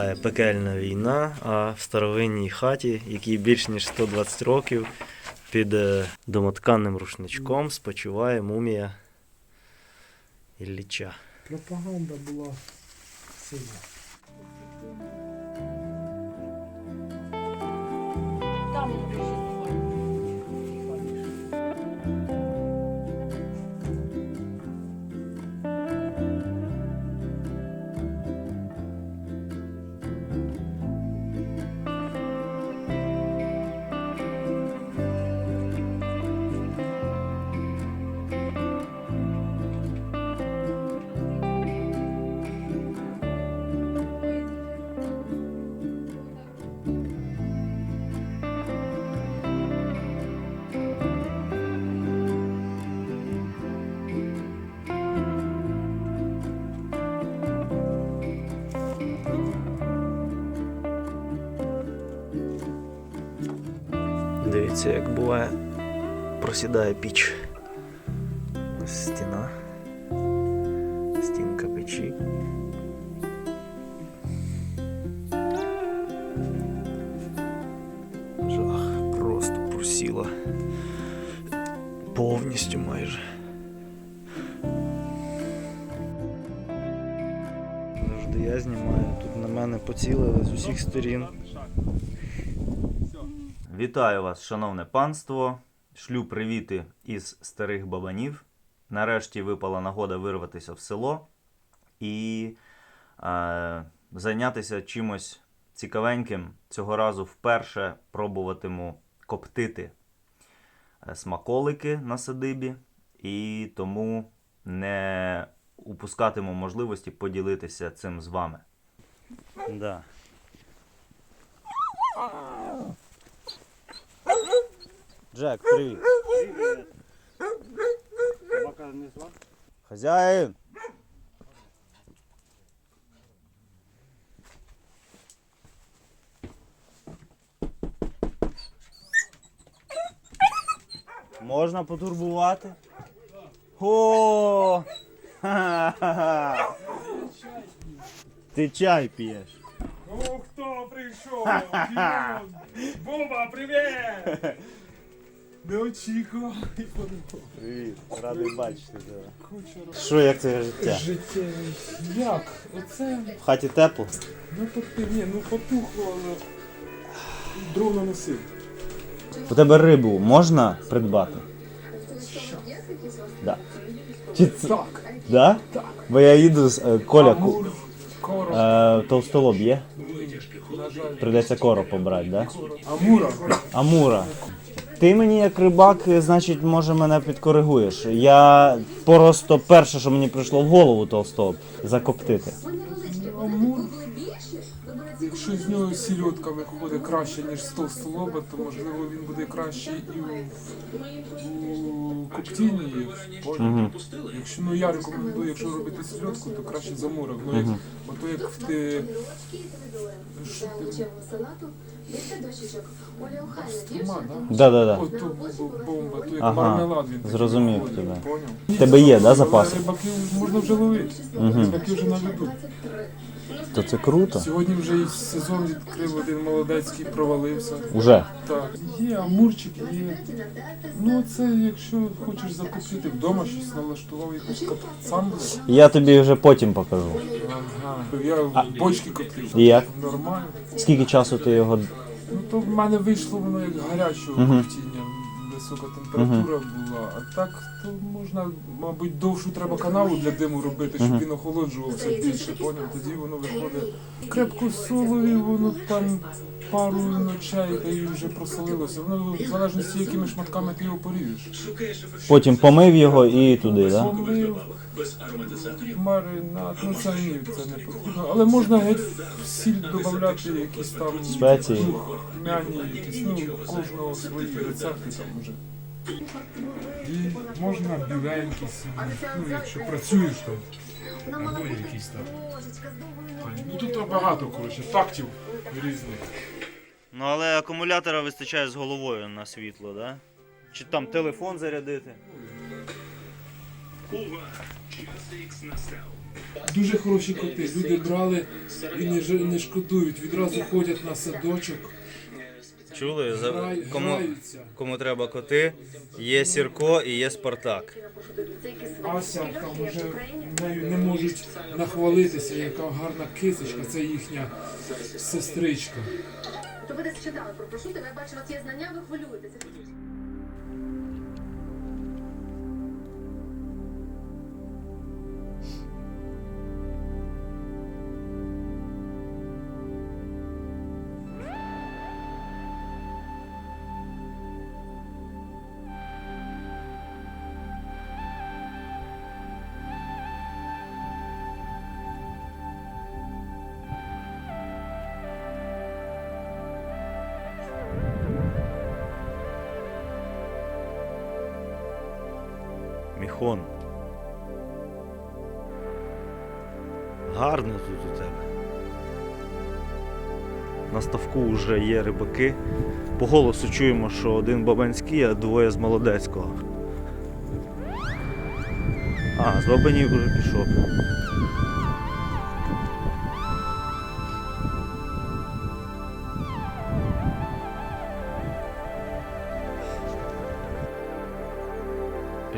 Триває пекельна війна, а в старовинній хаті, якій більш ніж 120 років, під домотканим рушничком спочиває мумія Ілліча. Пропаганда була сильна. Там Дивіться, як буває, просідає піч. Стіна. Стінка печі. Жах, просто просіла. Повністю майже. Завжди я знімаю. Тут на мене поцілили з усіх сторін. Вітаю вас, шановне панство. Шлю привіти із старих бабанів. Нарешті випала нагода вирватися в село і е, зайнятися чимось цікавеньким. Цього разу вперше пробуватиму коптити е, смаколики на садибі, і тому не упускатиму можливості поділитися цим з вами. Да. Джек, привіт. Хазяїн. Можна потурбувати? О! Ха-ха-ха! Ти чай п'єш. О, хто прийшов? Дімон! Боба, привіт! Не очікував і подумав. Привіт, радий бачити тебе. Що, як це життя? Життя. Як? Оце, В хаті тепло? ну тобто, ні, ну потухло, але дров наносив. У тебе рибу можна придбати? Да. Чи це... Так, Да? так. Бо я їду з е, Коля. Амур, короб, Е, товстолоб є? Придеться короб побрати, да? Амура. Амура. Ти мені як рибак, е, значить, може мене підкоригуєш. Я просто перше, що мені прийшло в голову толстолоб, закоптити. Амур. Якщо з нього сільотка виходить краще, ніж з товстолоба, то можливо він буде краще і у, у коптінні. Угу. Якщо ну я рекомендую, якщо робити сільотку, то краще з амуром. Ну як ото як в ти що ти да? Бомба, то як Ага, мармелад він такий зрозумів виходить, тебе. Поняв? Тебе є, да, Але запаси? Рибаків можна вже ловити. Рибаки вже на виду. То це круто. Сьогодні вже і сезон відкрив один молодецький, провалився. Уже. Так, є амурчик, є. Ну це якщо хочеш закупити вдома щось налаштував якусь сам. Я тобі вже потім покажу. Ага. Я в бочки коптив. І як? Нормально. Скільки часу ти його. То в мене вийшло воно як гарячого Мгм. коптіння. Висока температура була. А так то можна, мабуть, довшу треба канаву для диму робити, щоб він охолоджувався більше, поняв? Тоді воно виходить. Крепко солові, воно там пару ночей та й вже просолилося. Воно в залежності, якими шматками ти його поріжеш. Потім помив його і туди, да? Помив, маринад, ну це ні, це не потрібно. Але можна геть в сіль додати якісь там Спеції. мяні, якісь, ну, кожного свої рецепти там вже. І можна біленький собі, ну якщо працюєш там, або якісь там. Ну тут багато, коротше, фактів різних. Ну але акумулятора вистачає з головою на світло, да? Чи там телефон зарядити? Дуже хороші коти. Люди брали і не, ж- не шкодують. Відразу ходять на садочок, Чули? За- Кому, кому треба коти, є Сірко і є Спартак. Ася там вже нею не можуть нахвалитися, яка гарна кисочка, це їхня сестричка. То ви десь читали про прошути, я бачу, у вас є знання, ви хвилюєтеся. Міхон. Гарно тут у тебе. На ставку вже є рибаки. По голосу чуємо, що один бабанський, а двоє з молодецького. А, з бабанів вже пішов.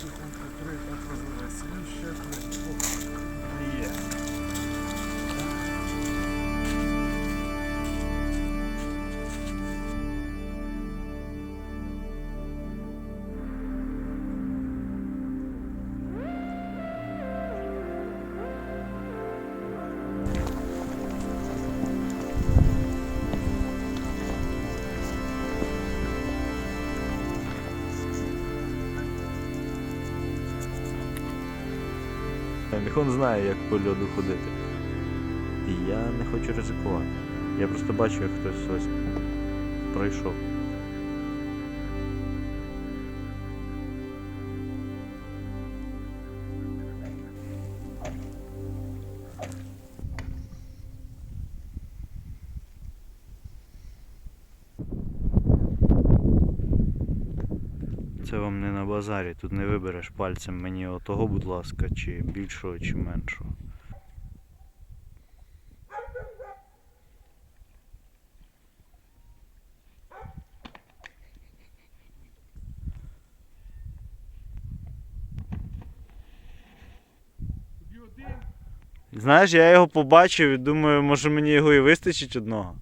Тут три, так розвивається. Ну, Він ще три. Міхон знає, як по льоду ходити. І я не хочу ризикувати. Я просто бачу, як хтось ось пройшов. Вам не на базарі, тут не вибереш пальцем мені отого, будь ласка, чи більшого, чи меншого. Знаєш, я його побачив і думаю, може мені його і вистачить одного.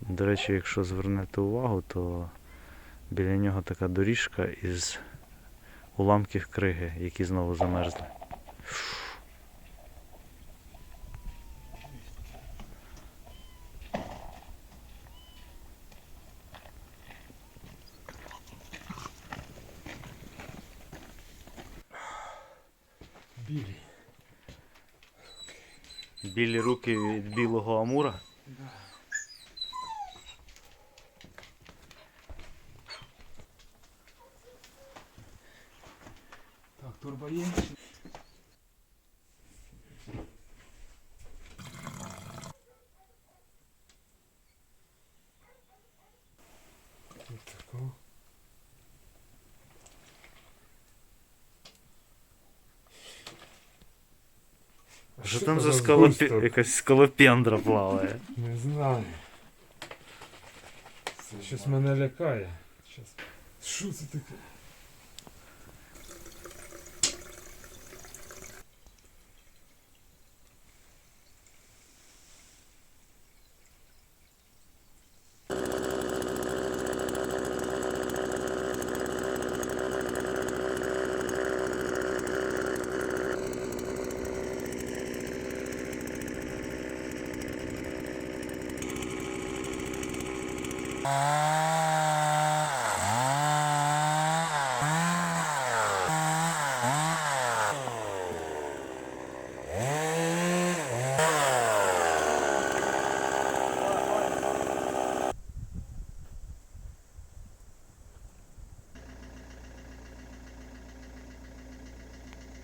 До речі, якщо звернете увагу, то біля нього така доріжка із уламків криги, які знову замерзли. Білі. Білі руки від білого амура. Так, турба є. Ось такого. Що там за скалопі... якась скалопендра плаває? Не знаю. Це щось мене лякає. Що це таке?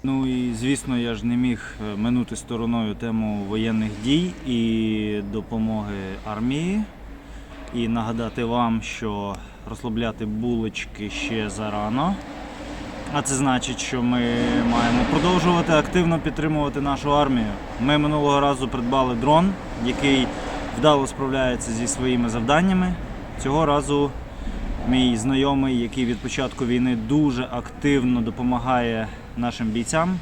Ну і звісно, я ж не міг е, минути стороною тему воєнних дій і допомоги армії. І нагадати вам, що розслабляти булочки ще зарано. А це значить, що ми маємо продовжувати активно підтримувати нашу армію. Ми минулого разу придбали дрон, який вдало справляється зі своїми завданнями. Цього разу мій знайомий, який від початку війни дуже активно допомагає нашим бійцям.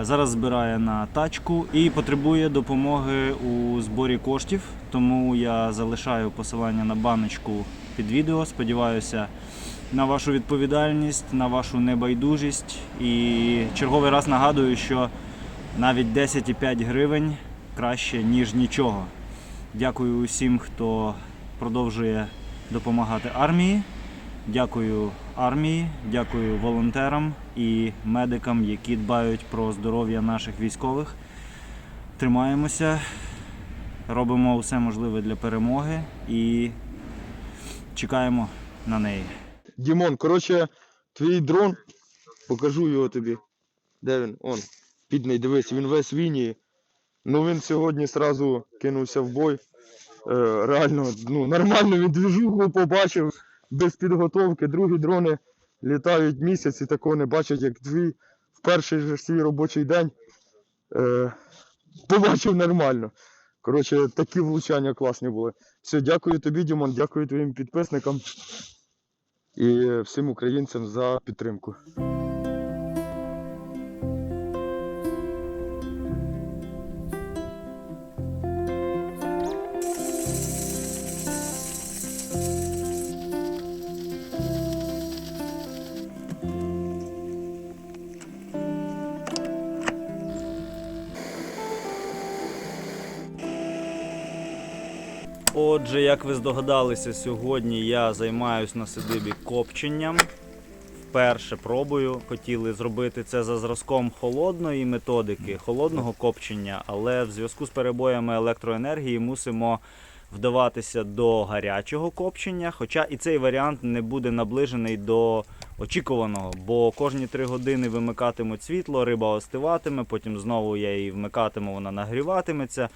Зараз збирає на тачку і потребує допомоги у зборі коштів. Тому я залишаю посилання на баночку під відео. Сподіваюся на вашу відповідальність, на вашу небайдужість. І черговий раз нагадую, що навіть 10,5 гривень краще, ніж нічого. Дякую усім, хто продовжує допомагати армії. Дякую армії, дякую волонтерам і медикам, які дбають про здоров'я наших військових. Тримаємося, робимо усе можливе для перемоги і чекаємо на неї. Дімон, коротше, твій дрон, покажу його тобі. Де він? Он, підний, дивись, він весь в лінії. Ну він сьогодні сразу кинувся в бой. Е, реально, ну, нормально він двіжуху побачив без підготовки. Другі дрони літають місяць і такого не бачать, як дві в перший же свій робочий день. Е, побачив нормально. Коротше, такі влучання класні були. Все, дякую тобі, Дімон, дякую твоїм підписникам і всім українцям за підтримку. Отже, як ви здогадалися, сьогодні я займаюся на сидибі копченням. Вперше пробую. Хотіли зробити це за зразком холодної методики, холодного копчення, але в зв'язку з перебоями електроенергії мусимо вдаватися до гарячого копчення. Хоча і цей варіант не буде наближений до очікуваного, бо кожні три години вимикатимуть світло, риба остиватиме, потім знову я її вмикатиму, вона нагріватиметься.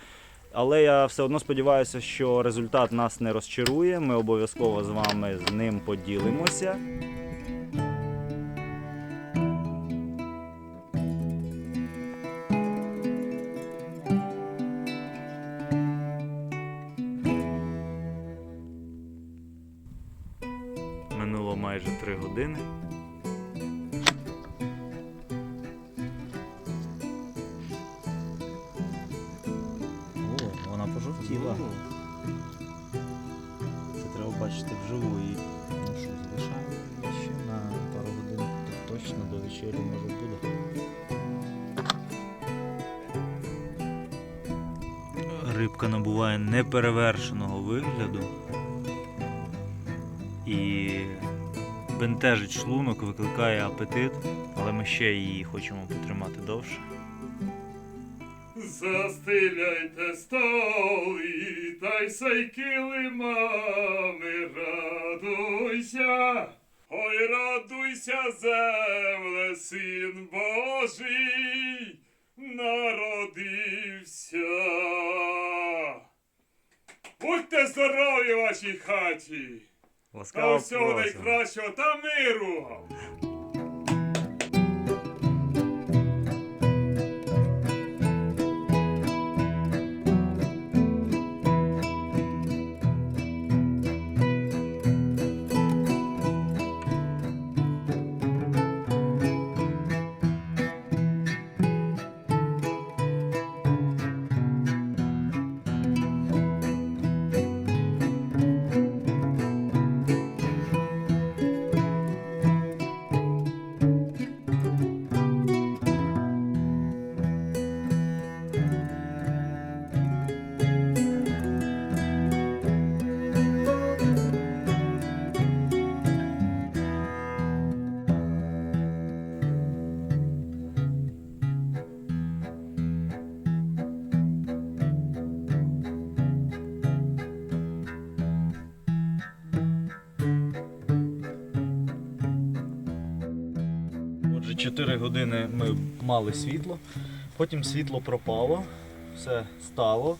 Але я все одно сподіваюся, що результат нас не розчарує. Ми обов'язково з вами з ним поділимося. Минуло майже три години. Вечері може буде. Рибка набуває неперевершеного вигляду і бентежить шлунок, викликає апетит, але ми ще її хочемо потримати довше. Застеляйте столи, та й сей килимами радуйся. Ой, радуйся, земле, син Божий, народився. Будьте здорові в вашій хаті, та всього просимо. найкращого та миру. 3-4 години ми мали світло, потім світло пропало, все стало.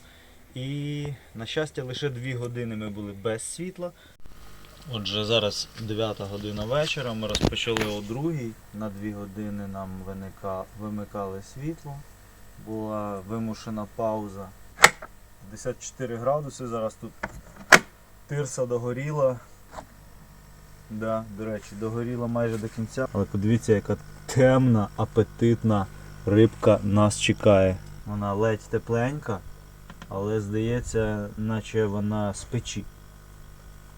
І, на щастя, лише 2 години ми були без світла. Отже, зараз 9 година вечора, ми розпочали о 2 на 2 години нам виника... вимикали світло. Була вимушена пауза. 54 градуси, зараз тут тирса догоріла. Да, до речі, догоріла майже до кінця. Але подивіться, яка темна, апетитна рибка нас чекає. Вона ледь тепленька, але здається, наче вона з печі.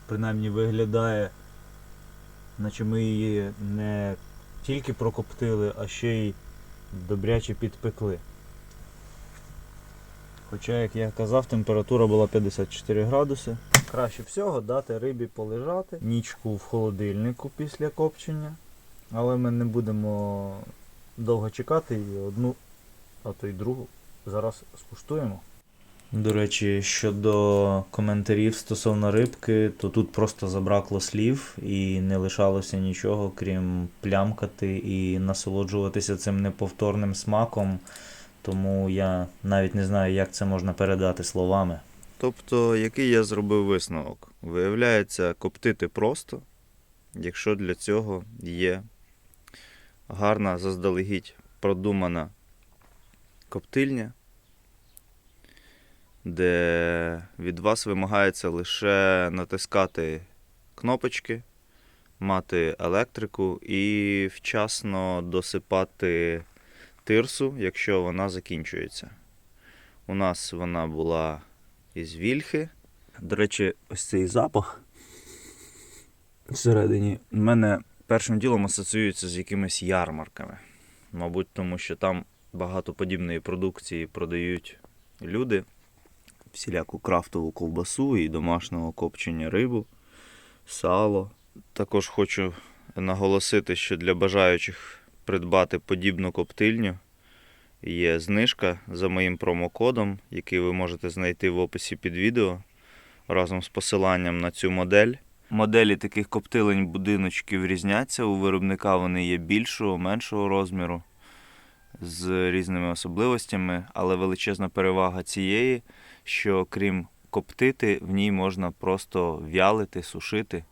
Принаймні виглядає, наче ми її не тільки прокоптили, а ще й добряче підпекли. Хоча, як я казав, температура була 54 градуси. Краще всього дати рибі полежати нічку в холодильнику після копчення. Але ми не будемо довго чекати і одну, а то й другу зараз скуштуємо. До речі, щодо коментарів стосовно рибки, то тут просто забракло слів і не лишалося нічого, крім плямкати і насолоджуватися цим неповторним смаком. Тому я навіть не знаю, як це можна передати словами. Тобто, який я зробив висновок? Виявляється, коптити просто, якщо для цього є гарна, заздалегідь продумана коптильня, де від вас вимагається лише натискати кнопочки, мати електрику і вчасно досипати тирсу, якщо вона закінчується. У нас вона була із вільхи. До речі, ось цей запах всередині мене першим ділом асоціюється з якимись ярмарками. Мабуть, тому що там багато подібної продукції продають люди, всіляку крафтову ковбасу і домашнього копчення рибу, сало. Також хочу наголосити, що для бажаючих придбати подібну коптильню є знижка за моїм промокодом, який ви можете знайти в описі під відео разом з посиланням на цю модель. Моделі таких коптилень будиночків різняться. У виробника вони є більшого, меншого розміру з різними особливостями, але величезна перевага цієї, що крім коптити, в ній можна просто в'ялити, сушити.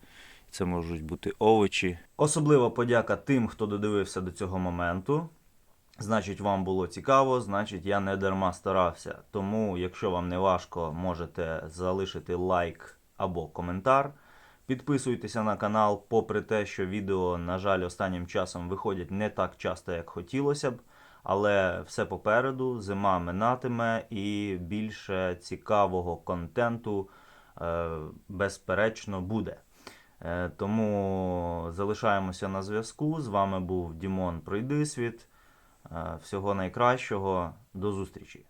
Це можуть бути овочі. Особлива подяка тим, хто додивився до цього моменту. Значить, вам було цікаво, значить, я не дарма старався. Тому, якщо вам не важко, можете залишити лайк або коментар. Підписуйтеся на канал, попри те, що відео, на жаль, останнім часом виходять не так часто, як хотілося б. Але все попереду, зима минатиме і більше цікавого контенту, е, безперечно, буде. Е, Тому залишаємося на зв'язку. З вами був Дімон Пройдисвіт. Е, Всього найкращого. До зустрічі!